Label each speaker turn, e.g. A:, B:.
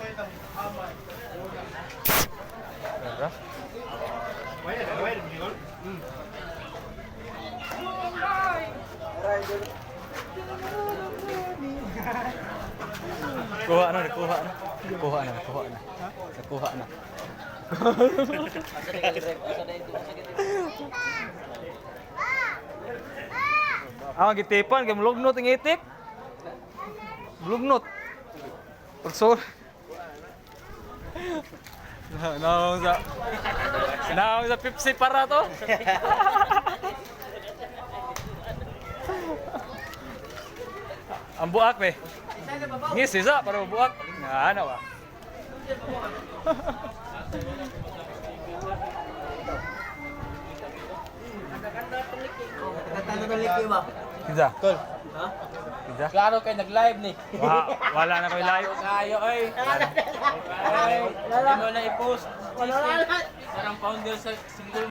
A: Ganda. Kuha na, kuha na. Kuha na, kuha na. Kuha na. Ah, ang gitipan, kay mulugnot ang itip. Mulugnot. Pulsor. Naong sa Naong sa Pepsi para to. Ang buak be. Ngis isa para buak. Nga ano ba?
B: Katano ng liki ba?
A: Kinsa?
B: Tol. Ha?
A: Kinsa?
B: Klaro kay nag-live ni.
A: Wa, wala na koy live.
B: Kayo ay. Ay, hindi mo na i-post. Parang founder sa single